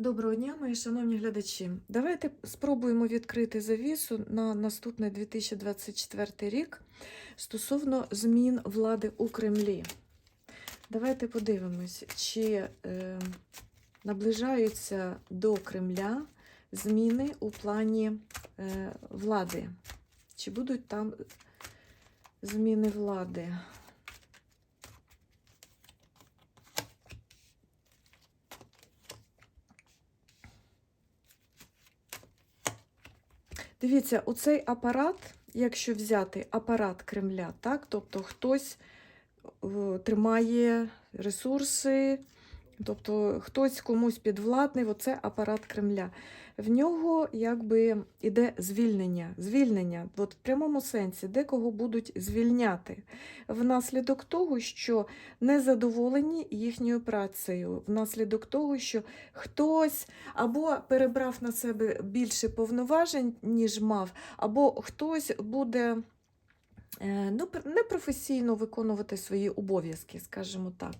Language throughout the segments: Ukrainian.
Доброго дня, мої шановні глядачі. Давайте спробуємо відкрити завісу на наступний 2024 рік стосовно змін влади у Кремлі. Давайте подивимось, чи е, наближаються до Кремля зміни у плані е, влади. Чи будуть там зміни влади? Дивіться, у цей апарат, якщо взяти апарат Кремля, так, тобто хтось е, тримає ресурси, тобто хтось комусь підвладний, оце апарат Кремля. В нього якби іде звільнення. Звільнення, от в прямому сенсі, декого будуть звільняти внаслідок того, що незадоволені їхньою працею, внаслідок того, що хтось або перебрав на себе більше повноважень, ніж мав, або хтось буде непрофесійно виконувати свої обов'язки, скажімо так.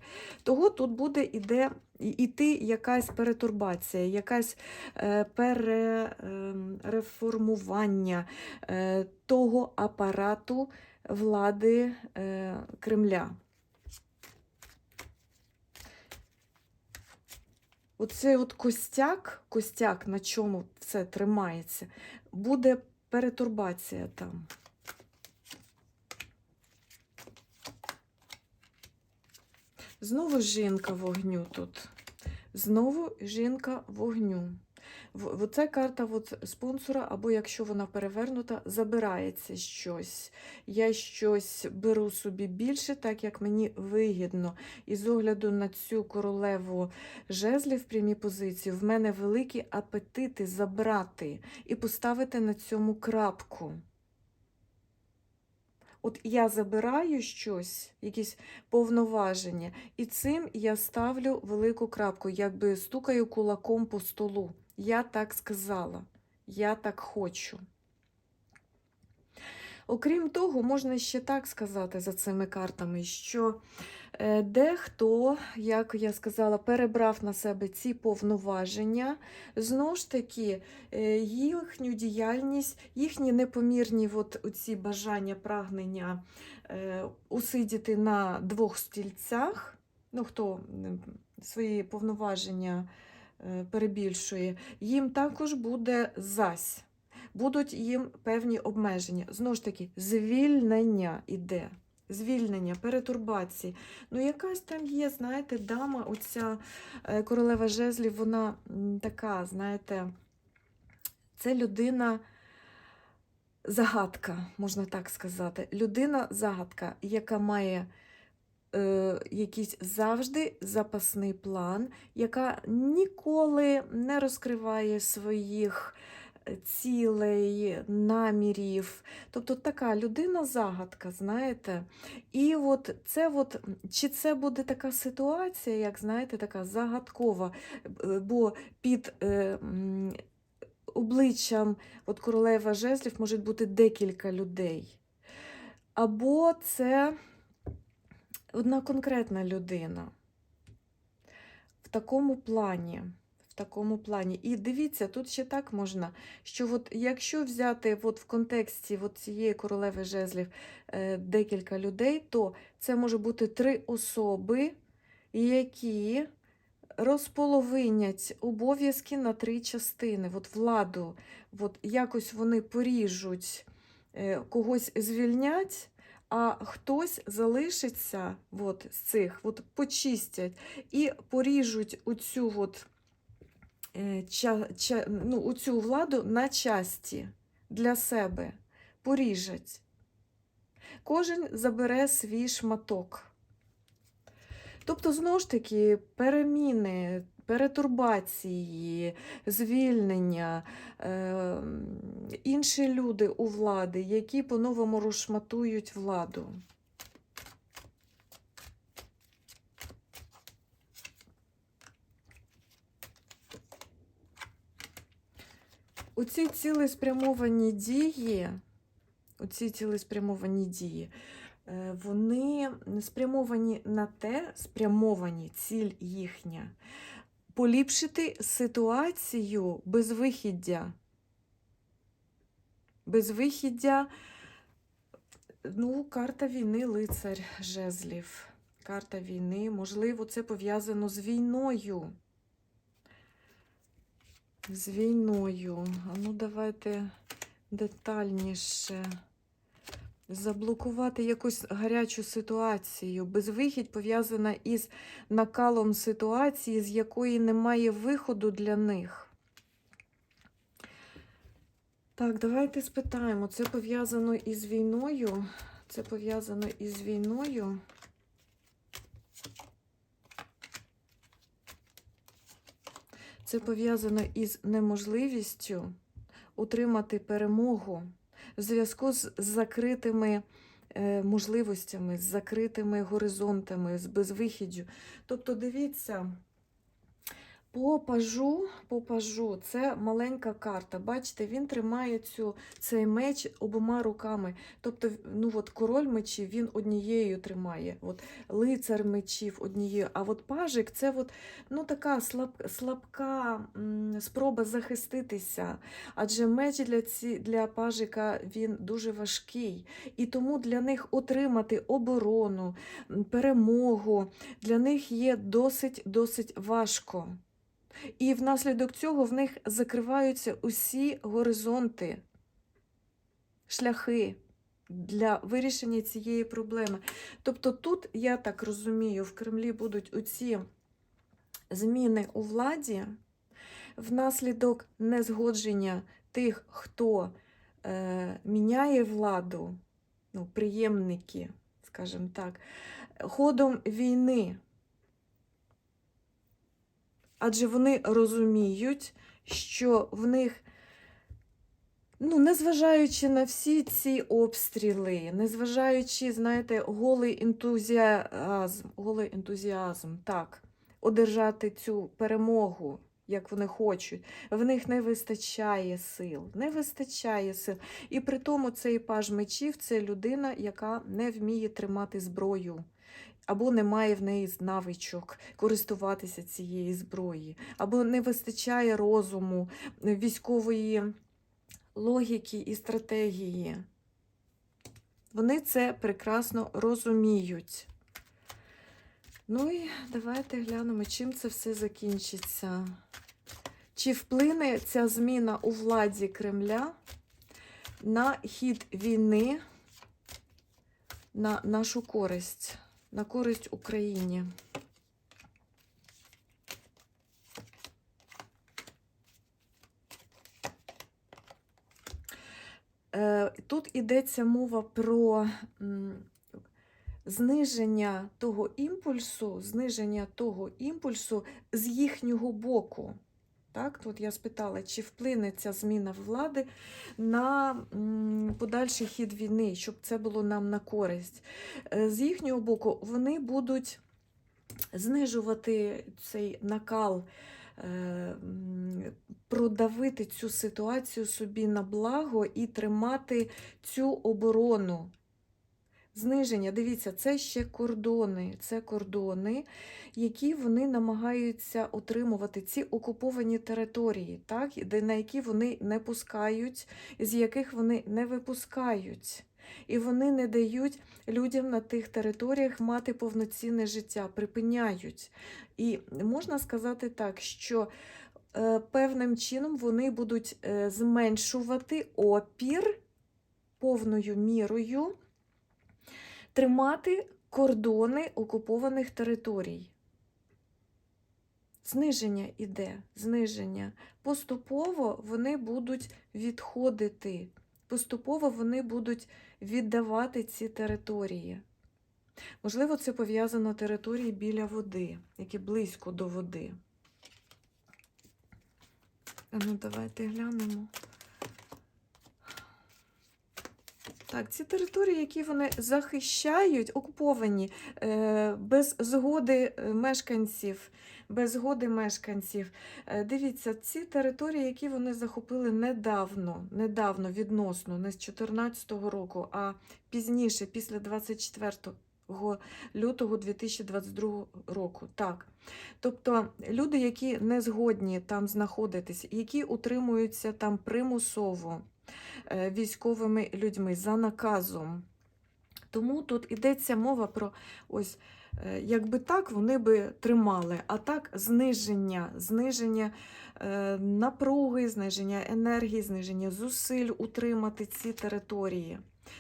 Того тут буде іде, іти якась перетурбація, якась е, перереформування е, того апарату влади е, Кремля. Оцей от костяк, костяк, на чому все тримається, буде перетурбація там. Знову жінка вогню тут. Знову жінка вогню. Оце карта от спонсора, або якщо вона перевернута, забирається щось. Я щось беру собі більше, так як мені вигідно. І з огляду на цю королеву жезлів в прямій позиції, в мене великі апетити забрати і поставити на цьому крапку. От я забираю щось, якісь повноваження, і цим я ставлю велику крапку, якби стукаю кулаком по столу. Я так сказала, я так хочу. Окрім того, можна ще так сказати за цими картами, що дехто, як я сказала, перебрав на себе ці повноваження, знову ж таки, е, їхню діяльність, їхні непомірні от ці бажання, прагнення е, усидіти на двох стільцях, ну хто свої повноваження е, перебільшує, їм також буде зась. Будуть їм певні обмеження. Знову ж таки, звільнення іде. Звільнення, перетурбації. Ну, якась там є, знаєте, дама, оця е, королева жезлів, вона така, знаєте, це людина загадка, можна так сказати. Людина загадка, яка має е, якийсь завжди запасний план, яка ніколи не розкриває своїх цілей, намірів. Тобто така людина-загадка, знаєте. І от це от, чи це буде така ситуація, як знаєте, така загадкова, бо під е, обличчям от королева жезлів може бути декілька людей. Або це одна конкретна людина. В такому плані. Такому плані. І дивіться, тут ще так можна, що от якщо взяти от в контексті от цієї королеви жезлів е, декілька людей, то це може бути три особи, які розполовинять обов'язки на три частини. От владу, от якось вони поріжуть, е, когось звільнять, а хтось залишиться от, з цих, от, почистять і поріжуть оцю, от, ча, ча, ну, оцю владу на часті для себе. Поріжать. Кожен забере свій шматок. Тобто, знову ж таки, переміни, перетурбації, звільнення, е, інші люди у влади, які по-новому розшматують владу. Оці цілеспрямовані дії, оці цілеспрямовані дії, е, вони спрямовані на те, спрямовані ціль їхня, поліпшити ситуацію безвихіддя. Безвихіддя, ну, карта війни, лицар жезлів. Карта війни, можливо, це пов'язано з війною. З війною. А ну, давайте детальніше. Заблокувати якусь гарячу ситуацію. Безвихідь пов'язана із накалом ситуації, з якої немає виходу для них. Так, давайте спитаємо. Це пов'язано із війною. Це пов'язано із війною. Це пов'язано із неможливістю утримати перемогу в зв'язку з закритими е, можливостями, з закритими горизонтами, з безвихіддю. Тобто, дивіться, по пажу, по пажу це маленька карта. Бачите, він тримає цю, цей меч обома руками. Тобто, ну от король мечів він однією тримає, от лицар мечів однією. А от пажик це от, ну, така слаб, слабка спроба захиститися. Адже меч для, ці, для пажика він дуже важкий. І тому для них отримати оборону, перемогу для них є досить-досить важко. І внаслідок цього в них закриваються усі горизонти, шляхи для вирішення цієї проблеми. Тобто тут, я так розумію, в Кремлі будуть оці зміни у владі внаслідок незгодження тих, хто е, міняє владу, ну, приємники, скажімо так, ходом війни. Адже вони розуміють, що в них, ну, незважаючи на всі ці обстріли, незважаючи, знаєте, голий ентузіазм, голий ентузіазм, так, одержати цю перемогу, як вони хочуть, в них не вистачає сил, не вистачає сил. І при тому цей паж мечів це людина, яка не вміє тримати зброю або немає в неї навичок користуватися цією зброєю, або не вистачає розуму, військової логіки і стратегії. Вони це прекрасно розуміють. Ну і давайте глянемо, чим це все закінчиться. Чи вплине ця зміна у владі Кремля на хід війни на нашу користь? на користь Україні. Е, тут йдеться мова про зниження того імпульсу, зниження того імпульсу з їхнього боку. Так, Тут я спитала, чи вплине ця зміна влади на подальший хід війни, щоб це було нам на користь. Е, з їхнього боку, вони будуть знижувати цей накал, е, продавити цю ситуацію собі на благо і тримати цю оборону. Зниження, дивіться, це ще кордони. Це кордони, які вони намагаються отримувати, ці окуповані території, так, на які вони не пускають, з яких вони не випускають. І вони не дають людям на тих територіях мати повноцінне життя, припиняють. І можна сказати так, що е, певним чином вони будуть е, зменшувати опір повною мірою тримати кордони окупованих територій. Зниження іде, зниження. Поступово вони будуть відходити, поступово вони будуть віддавати ці території. Можливо, це пов'язано території біля води, які близько до води. Ну, давайте глянемо. Так, ці території, які вони захищають, окуповані е, без згоди е, мешканців, без згоди мешканців. Е, дивіться, ці території, які вони захопили недавно, недавно відносно, не з 2014 року, а пізніше, після 24 лютого 2022 року. Так. Тобто люди, які не згодні там знаходитись, які утримуються там примусово військовими людьми за наказом. Тому тут йдеться мова про ось, е, якби так вони би тримали, а так зниження, зниження е, напруги, зниження енергії, зниження зусиль утримати ці території.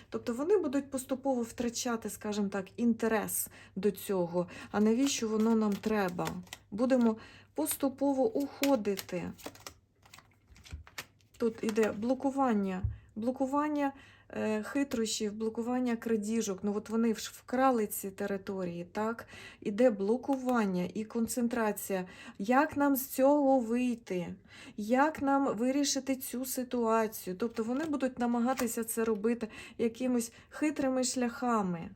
Тобто вони будуть поступово втрачати, скажімо так, інтерес до цього. А навіщо воно нам треба? Будемо поступово уходити. Тут іде блокування, блокування е, хитрощів, блокування крадіжок. Ну от вони ж вкрали ці території, так? Іде блокування і концентрація. Як нам з цього вийти? Як нам вирішити цю ситуацію? Тобто вони будуть намагатися це робити якимись хитрими шляхами.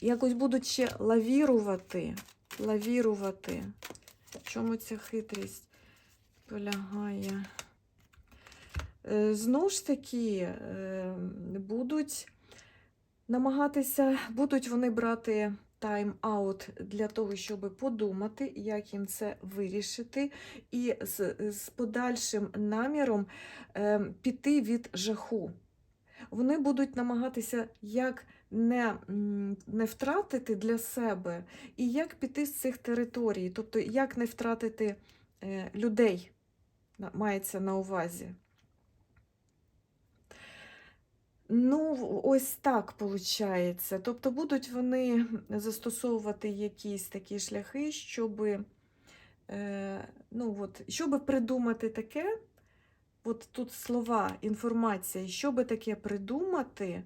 Якось будуть ще лавірувати. Лавірувати. В чому ця хитрість полягає? Е, Знову ж таки, е, будуть намагатися, будуть вони брати тайм-аут для того, щоб подумати, як їм це вирішити, і з, з подальшим наміром е, піти від жаху. Вони будуть намагатися як не, не втратити для себе і як піти з цих територій, тобто як не втратити людей, мається на увазі. Ну, ось так виходить. Тобто будуть вони застосовувати якісь такі шляхи, щоб, е, ну, от, щоб придумати таке, от тут слова, інформація, щоб таке придумати,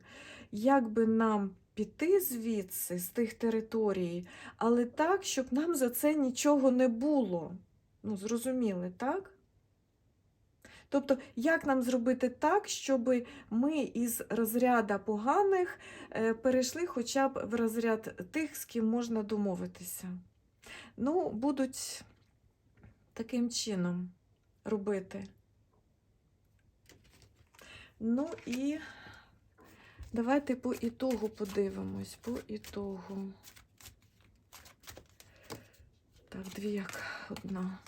як би нам піти звідси, з тих територій, але так, щоб нам за це нічого не було. Ну, зрозуміли, так? Тобто, як нам зробити так, щоб ми із розряду поганих е, перейшли хоча б в розряд тих, з ким можна домовитися? Ну, будуть таким чином робити. Ну і давайте по ітогу подивимось. По ітогу. Так, дві як одна.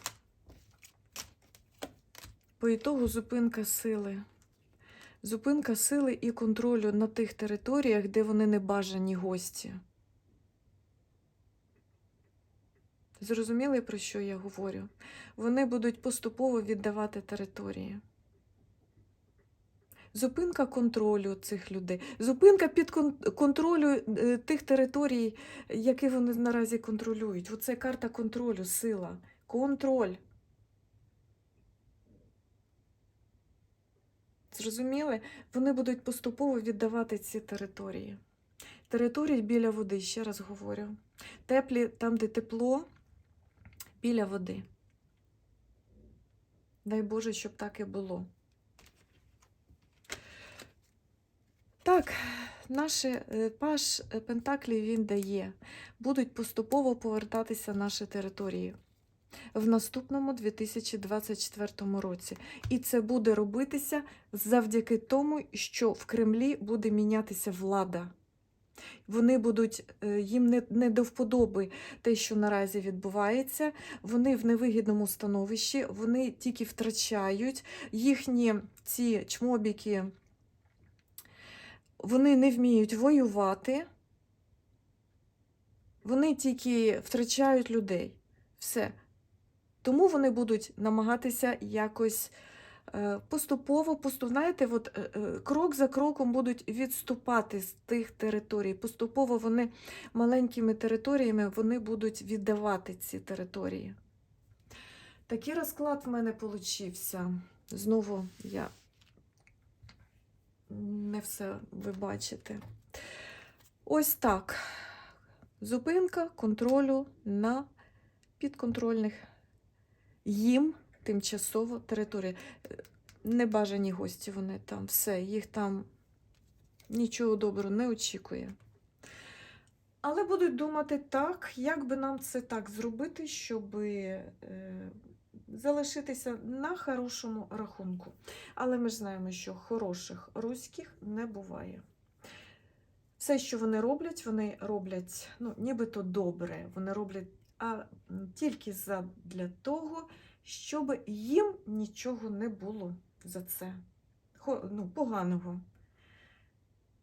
По ітогу зупинка сили. Зупинка сили і контролю на тих територіях, де вони не бажані гості. Зрозуміли, про що я говорю? Вони будуть поступово віддавати території. Зупинка контролю цих людей, зупинка під кон- контролю е, тих територій, які вони наразі контролюють. Оце карта контролю, сила. Контроль. Зрозуміли? Вони будуть поступово віддавати ці території. Території біля води, ще раз говорю. Теплі, там, де тепло, біля води. Дай Боже, щоб так і було. Так, наш е, паш е, Пентаклів він дає. Будуть поступово повертатися наші території в наступному 2024 році. І це буде робитися завдяки тому, що в Кремлі буде мінятися влада. Вони будуть, е, їм не, не до вподоби те, що наразі відбувається. Вони в невигідному становищі, вони тільки втрачають їхні ці чмобіки, вони не вміють воювати, вони тільки втрачають людей. Все. Тому вони будуть намагатися якось е, поступово, поступ, знаєте, от, е, е, крок за кроком будуть відступати з тих територій. Поступово вони маленькими територіями вони будуть віддавати ці території. Такий розклад в мене получився. Знову я не все ви бачите. Ось так. Зупинка контролю на підконтрольних їм тимчасово території. Е, Небажані гості вони там, все, їх там нічого доброго не очікує. Але будуть думати так, як би нам це так зробити, щоб е, залишитися на хорошому рахунку. Але ми ж знаємо, що хороших руських не буває. все, що вони роблять, вони роблять ну, нібито добре. Вони роблять а, тільки для того, щоб їм нічого не було за це. Ну, поганого.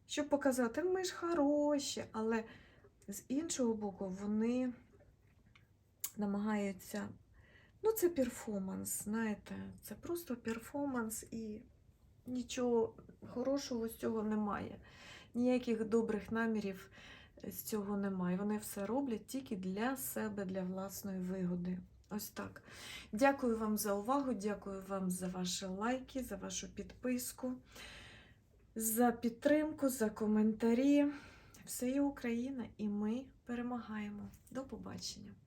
Щоб показати, ми ж хороші, але з іншого боку, вони намагаються. Ну, це перформанс, знаєте, це просто перформанс і нічого хорошого з цього немає. Ніяких добрих намірів з цього немає. Вони все роблять тільки для себе, для власної вигоди. Ось так. Дякую вам за увагу, дякую вам за ваші лайки, за вашу підписку, за підтримку, за коментарі. Все є Україна, і ми перемагаємо. До побачення!